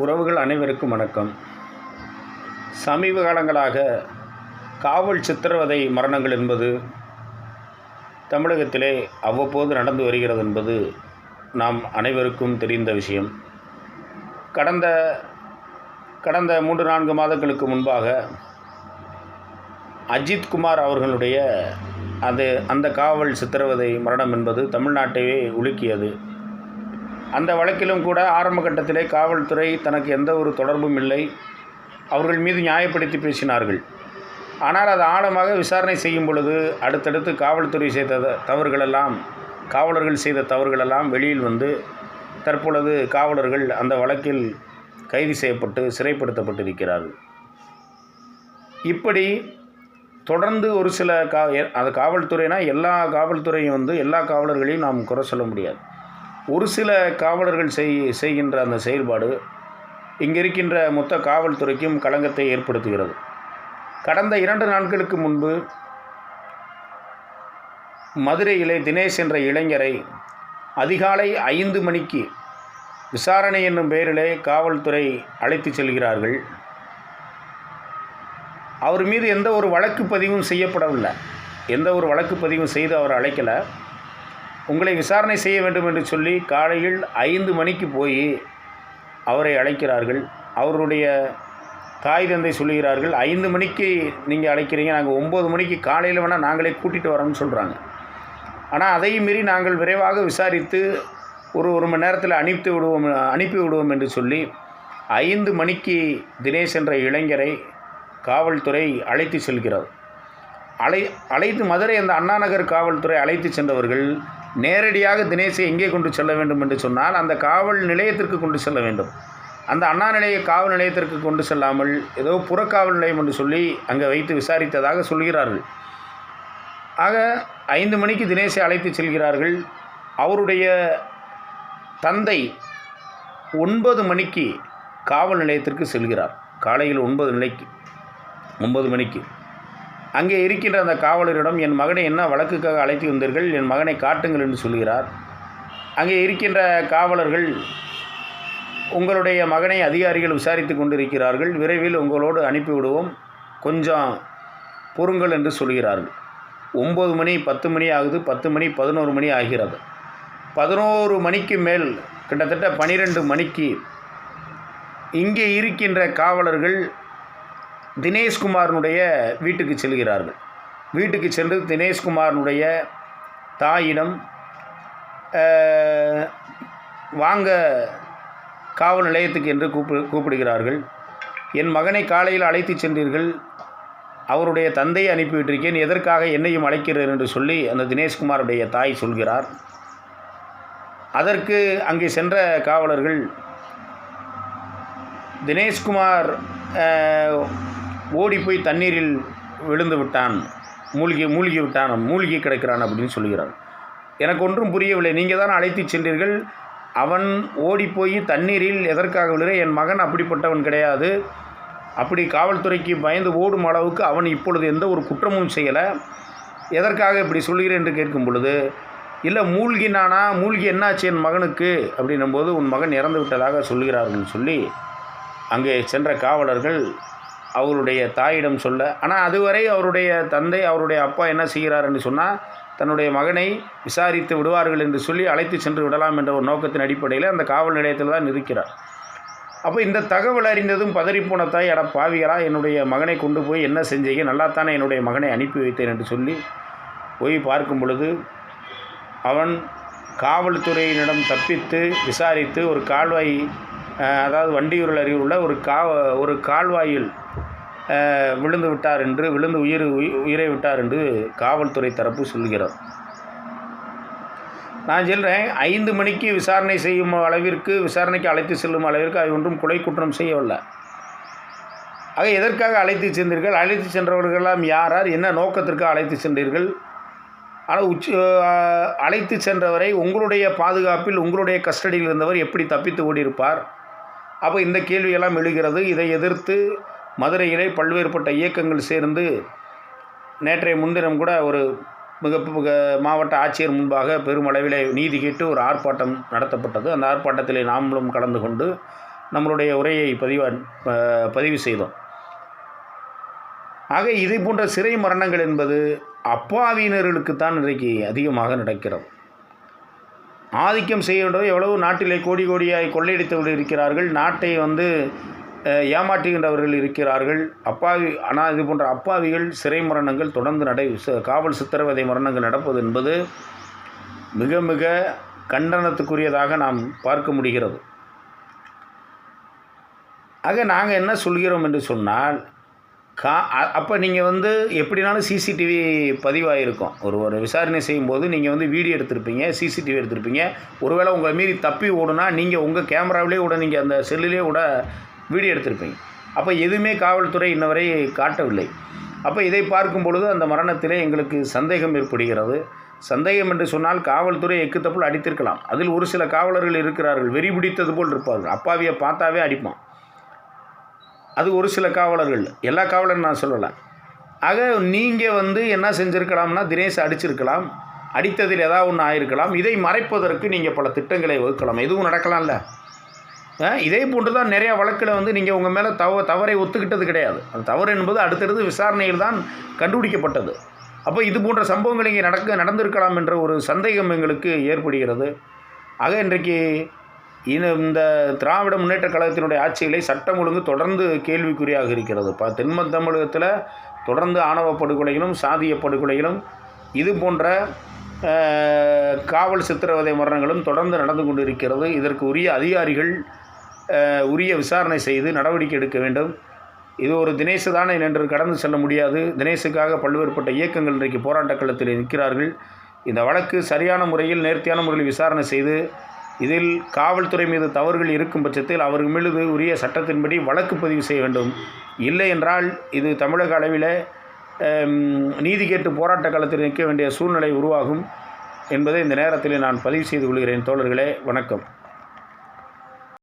உறவுகள் அனைவருக்கும் வணக்கம். சமீப காலங்களாக காவல் சித்திரவதை மரணங்கள் என்பது தமிழகத்திலே அவ்வப்போது நடந்து வருகிறது என்பது நாம் அனைவருக்கும் தெரிந்த விஷயம். கடந்த கடந்த மூன்று நான்கு மாதங்களுக்கு முன்பாக அஜித் குமார் அவர்களுடைய அது அந்த காவல் சித்திரவதை மரணம் என்பது தமிழ்நாட்டையே உலுக்கியது. அந்த வழக்கிலும் கூட ஆரம்ப கட்டத்திலே காவல்துறை தனக்கு எந்த ஒரு தொடர்பும் இல்லை. அவர்கள் மீது நியாயப்படுத்தி பேசினார்கள். ஆனால் அது ஆழமாக விசாரணை செய்யும் பொழுது அடுத்தடுத்து காவல்துறை செய்த தவறுகளெல்லாம் காவலர்கள் செய்த தவறுகளெல்லாம் வெளியில் வந்து தற்பொழுது காவலர்கள் அந்த வழக்கில் கைது செய்யப்பட்டு சிறைப்படுத்தப்பட்டிருக்கிறார்கள். இப்படி தொடர்ந்து ஒரு சில கா எ- அது காவல்துறைனா எல்லா காவல்துறையும் வந்து எல்லா காவலர்களையும் நாம் குறை சொல்ல முடியாது. ஒரு சில காவலர்கள் செய் செய்கின்ற அந்த செயல்பாடு இங்கே இருக்கின்ற மொத்த காவல்துறைக்கும் களங்கத்தை ஏற்படுத்துகிறது. கடந்த இரண்டு நாட்களுக்கு முன்பு மதுரையிலே தினேஷ் என்ற இளைஞரை அதிகாலை ஐந்து மணிக்கு விசாரணை என்னும் பெயரிலே காவல்துறை அழைத்து செல்கிறார்கள். அவர் மீது எந்த ஒரு வழக்கு பதிவும் செய்யப்படவில்லை. எந்த ஒரு வழக்கு பதிவும் செய்து அவர் அழைக்கலை. உங்களை விசாரணை செய்ய வேண்டும் என்று சொல்லி காலையில் ஐந்து மணிக்கு போய் அவரை அழைக்கிறார்கள். அவருடைய தாய் தந்தை சொல்லுகிறார்கள் ஐந்து மணிக்கு நீங்கள் அழைக்கிறீங்க நாங்கள் ஒம்பது மணிக்கு காலையில் வேணால் நாங்களே கூட்டிகிட்டு வரோம்னு சொல்கிறாங்க ஆனால் அதையும் மீறி நாங்கள் விரைவாக விசாரித்து ஒரு ஒரு மணி நேரத்தில் அனுப்பி விடுவோம் அனுப்பி விடுவோம் என்று சொல்லி ஐந்து மணிக்கு தினேஷ் என்ற இளைஞரை காவல்துறை அழைத்து செல்கிறது. அழை அழைத்து மதுரை அந்த அண்ணாநகர் காவல்துறை அழைத்து சென்றவர்கள் நேரடியாக தினேஷை எங்கே கொண்டு செல்ல வேண்டும் என்று சொன்னால் அந்த காவல் நிலையத்திற்கு கொண்டு செல்ல வேண்டும். அந்த அண்ணா நிலைய காவல் நிலையத்திற்கு கொண்டு செல்லாமல் ஏதோ புறக்காவல் நிலையம் என்று சொல்லி அங்கே வைத்து விசாரித்ததாக சொல்கிறார்கள். ஆக ஐந்து மணிக்கு தினேஷை அழைத்து செல்கிறார்கள். அவருடைய தந்தை ஒன்பது மணிக்கு காவல் நிலையத்திற்கு செல்கிறார். காலையில் ஒன்பது நிலைக்கு ஒன்பது மணிக்கு. அங்கே இருக்கின்ற அந்த காவலரிடம் என் மகனை என்ன வழக்குக்காக அழைத்து வந்தீர்கள்? என் மகனை காட்டுங்கள் என்று சொல்கிறார். அங்கே இருக்கின்ற காவலர்கள் உங்களுடைய மகனை அதிகாரிகள் விசாரித்து கொண்டிருக்கிறார்கள். விரைவில் உங்களோடு அனுப்பிவிடுவோம். கொஞ்சம் பொறுங்கள் என்று சொல்கிறார்கள். ஒம்பது மணி பத்து மணி ஆகுது. பத்து மணி பதினோரு மணி ஆகிறது. பதினோரு மணிக்கு மேல் கிட்டத்தட்ட பனிரெண்டு மணிக்கு இங்கே இருக்கின்ற காவலர்கள் தினேஷ்குமாரனுடைய வீட்டுக்கு செல்கிறார்கள். வீட்டுக்கு சென்று தினேஷ்குமாரனுடைய தாயிடம் வாங்க காவல் நிலையத்துக்கு என்று கூப்பி கூப்பிடுகிறார்கள். என் மகனை காலையில் அழைத்து சென்றீர்கள். அவருடைய தந்தையை அனுப்பிவிட்டிருக்கேன். எதற்காக என்னையும் அழைக்கிறீர் என்று சொல்லி அந்த தினேஷ்குமாருடைய தாய் சொல்கிறார். அதற்கு அங்கே சென்ற காவலர்கள் தினேஷ்குமார் ஓடி போய் தண்ணீரில் விழுந்து விட்டான் மூழ்கி மூழ்கி விட்டான் மூழ்கி கிடக்கிறான் அப்படின்னு சொல்கிறான் எனக்கு ஒன்றும் புரியவில்லை. நீங்கள் தான் அழைத்து சென்றீர்கள். அவன் ஓடி போய் தண்ணீரில் எதற்காக விழுற என் மகன் அப்படிப்பட்டவன் கிடையாது. அப்படி காவல்துறைக்கு பயந்து ஓடும் அளவுக்கு அவன் இப்பொழுது எந்த ஒரு குற்றமும் செய்யலை. எதற்காக இப்படி சொல்கிறேன் என்று கேட்கும் பொழுது இல்லை மூழ்கினானா மூழ்கி என்னாச்சு என் மகனுக்கு? அப்படின்னும்போது உன் மகன் இறந்து விட்டதாக சொல்கிறார்கள் சொல்லி அங்கே சென்ற காவலர்கள் அவருடைய தாயிடம் சொல்ல ஆனால் அதுவரை அவருடைய தந்தை அவருடைய அப்பா என்ன செய்கிறார் என்று சொன்னால் தன்னுடைய மகனை விசாரித்து விடுவார்கள் என்று சொல்லி அழைத்து சென்று விடலாம் என்ற ஒரு நோக்கத்தின் அடிப்படையில் அந்த காவல் நிலையத்தில் தான் இருக்கிறார் அப்போ இந்த தகவல் அறிந்ததும் பதறிப்போன தாய் அட பாவிகளா என்னுடைய மகனை கொண்டு போய் என்ன செஞ்சீங்க? நல்லாத்தானே என்னுடைய மகனை அனுப்பி வைத்தேன் என்று சொல்லி போய் பார்க்கும் பொழுது அவன் காவல்துறையினிடம் தப்பித்து விசாரித்து ஒரு கால்வாய் அதாவது வண்டியூரில் அருகில் உள்ள ஒரு கா ஒரு கால்வாயில் விழுந்து விட்டார் என்று விழுந்து உயிர் உயிரை விட்டார் என்று காவல்துறை தரப்பு சொல்கிறார் நான் சொல்கிறேன் ஐந்து மணிக்கு விசாரணை செய்யும் அளவிற்கு விசாரணைக்கு அழைத்து செல்லும் அளவிற்கு அது ஒன்றும் கொலை குற்றம் செய்யவில்லை. ஆக எதற்காக அழைத்து சென்றீர்கள்? அழைத்து சென்றவர்களெல்லாம் யார் யார் என்ன நோக்கத்திற்கு அழைத்து சென்றீர்கள்? ஆனால் உச்சி அழைத்து சென்றவரை உங்களுடைய பாதுகாப்பில் உங்களுடைய கஸ்டடியில் இருந்தவர் எப்படி தப்பித்து ஓடியிருப்பார்? அப்போ இந்த கேள்வியெல்லாம் எழுகிறது. இதை எதிர்த்து மதுரையிலே பல்வேறுபட்ட இயக்கங்கள் சேர்ந்து நேற்றைய முன்தினம் கூட ஒரு மிக மிக மாவட்ட ஆட்சியர் முன்பாக பெருமளவில் நீதி கேட்டு ஒரு ஆர்ப்பாட்டம் நடத்தப்பட்டது. அந்த ஆர்ப்பாட்டத்தில் நாமளும் கலந்து கொண்டு நம்மளுடைய உரையை பதிவா ப- பதிவு செய்தோம். ஆக இதை போன்ற சிறை மரணங்கள் என்பது அப்பாவியினர்களுக்குத்தான் இன்றைக்கு அதிகமாக நடக்கிறது. ஆதிக்கம் செய்ய வேண்டும் எவ்வளவு நாட்டிலே கோடி கோடியாய் கொள்ளையடித்து இருக்கிறார்கள் நாட்டை வந்து ஏமாற்றுகின்றவர்கள் இருக்கிறார்கள். அப்பாவி ஆனால் இது போன்ற அப்பாவிகள் சிறை மரணங்கள் தொடர்ந்து நடை ச- காவல் சித்திரவதை மரணங்கள் நடப்பது என்பது மிக மிக கண்டனத்துக்குரியதாக நாம் பார்க்க முடிகிறது. ஆக நாங்கள் என்ன சொல்கிறோம் என்று சொன்னால் கா அப்போ நீங்கள் வந்து எப்படினாலும் சிசிடிவி பதிவாகிருக்கும் ஒரு ஒரு விசாரணை செய்யும்போது நீங்கள் வந்து வீடியோ எடுத்திருப்பீங்க சிசிடிவி எடுத்திருப்பீங்க. ஒருவேளை உங்களை மீறி தப்பி ஓடுனா நீங்கள் உங்கள் கேமராவிலே கூட நீங்கள் அந்த செல்லுலேயே கூட வீடியோ எடுத்திருப்பீங்க. அப்போ எதுவுமே காவல்துறை இன்னவரை காட்டவில்லை. அப்போ இதை பார்க்கும் பொழுது அந்த மரணத்திலே எங்களுக்கு சந்தேகம் ஏற்படுகிறது. சந்தேகம் என்று சொன்னால் காவல்துறை எக்குத்தப்புள் அடித்திருக்கலாம். அதில் ஒரு சில காவலர்கள் இருக்கிறார்கள். வெறி பிடித்தது போல் இருப்பார்கள். அப்பாவியை பார்த்தாவே அடிப்பான். அது ஒரு சில காவலர்கள். எல்லா காவலரும் நான் சொல்லலை. ஆக நீங்கள் வந்து என்ன செஞ்சுருக்கலாம்னா தினேஷ் அடிச்சிருக்கலாம். அடித்ததில் ஏதாவது ஒன்று ஆயிருக்கலாம். இதை மறைப்பதற்கு நீங்கள் பல திட்டங்களை வகுக்கலாம். எதுவும் நடக்கலாம்ல? இதே போன்று தான் நிறையா வழக்கில் வந்து நீங்கள் உங்கள் மேலே தவ தவறை ஒத்துக்கிட்டது கிடையாது. அந்த தவறு என்பது அடுத்தடுத்து விசாரணையில் தான் கண்டுபிடிக்கப்பட்டது. அப்போ இது போன்ற சம்பவங்கள் இங்கே நடக்க நடந்திருக்கலாம் என்ற ஒரு சந்தேகம் எங்களுக்கு ஏற்படுகிறது. ஆக இன்றைக்கு இந்த- இந்த திராவிட முன்னேற்ற கழகத்தினுடைய ஆட்சிகளை சட்டம் ஒழுங்கு தொடர்ந்து கேள்விக்குறியாக இருக்கிறது. இப்போ தென்ம தமிழகத்தில் தொடர்ந்து ஆணவ படுகொலைகளும் சாதிய படுகொலைகளும் இது போன்ற காவல் சித்திரவதை மரணங்களும் தொடர்ந்து நடந்து கொண்டு இருக்கிறது இதற்கு உரிய அதிகாரிகள் உரிய விசாரணை செய்து நடவடிக்கை எடுக்க வேண்டும். இது ஒரு தினேசு தானே என்று கடந்து செல்ல முடியாது. தினேசுக்காக பல்வேறுபட்ட இயக்கங்கள் இன்றைக்கு போராட்ட களத்தில் நிற்கிறார்கள். இந்த வழக்கு சரியான முறையில் நேர்த்தியான முறையில் விசாரணை செய்து இதில் காவல்துறை மீது தவறுகள் இருக்கும் பட்சத்தில் அவர்கள் மீது உரிய சட்டத்தின்படி வழக்கு பதிவு செய்ய வேண்டும். இல்லை என்றால் இது தமிழக அளவில் நீதி கேட்டு போராட்ட களத்தில் நிற்க வேண்டிய சூழ்நிலை உருவாகும் என்பதை இந்த நேரத்தில் நான் பதிவு செய்து கொள்கிறேன். தோழர்களே வணக்கம்.